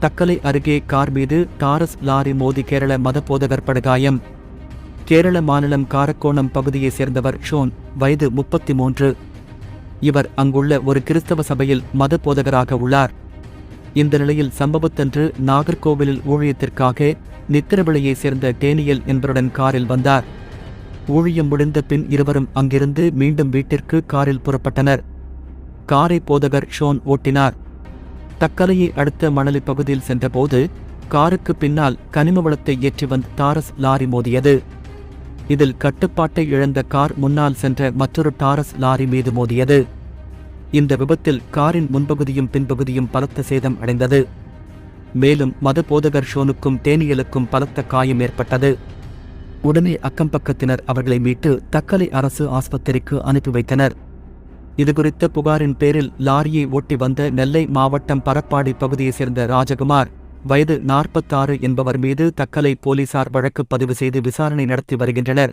தக்கலை அருகே கார் மீது Taurus lorry மோதி கேரள மதபோதகர் படுகாயம். கேரள மாநிலம் காரக்கோணம் பகுதியைச் சேர்ந்தவர் ஷோன் வயது முப்பத்தி மூன்று இவர் அங்குள்ள ஒரு கிறிஸ்தவ சபையில் மத போதகராக உள்ளார். இந்த நிலையில் சம்பவத்தன்று நாகர்கோவிலில் ஊழியத்திற்காக நித்திரவிளையைச் சேர்ந்த டேனியல் என்பவருடன் காரில் வந்தார். ஊழியம் முடிந்த பின் இருவரும் அங்கிருந்து மீண்டும் வீட்டிற்கு காரில் புறப்பட்டனர். காரை போதகர் ஷோன் ஓட்டினார். தக்கலையை அடுத்த மணலி பகுதியில் சென்றபோது காருக்கு பின்னால் கனிம வளத்தை ஏற்றி வந்த டாரஸ் லாரி மோதியது. இதில் கட்டுப்பாட்டை இழந்த கார் முன்னால் சென்ற மற்றொரு டாரஸ் லாரி மீது மோதியது. இந்த விபத்தில் காரின் முன்பகுதியும் பின்பகுதியும் பலத்த சேதம் அடைந்தது. மேலும் மத போதகர் ஷோனுக்கும் தேனியலுக்கும் பலத்த காயம் ஏற்பட்டது. உடனே அக்கம்பக்கத்தினர் அவர்களை மீட்டு தக்கலை அரசு ஆஸ்பத்திரிக்கு அனுப்பி வைத்தனர். இதுகுறித்த புகாரின் பேரில் லாரியை ஓட்டி வந்த நெல்லை மாவட்டம் பரப்பாடி பகுதியைச் சேர்ந்த ராஜகுமார் வயது நாற்பத்தாறு என்பவர் மீது தக்கலை போலீசார் வழக்கு பதிவு செய்து விசாரணை நடத்தி வருகின்றனர்.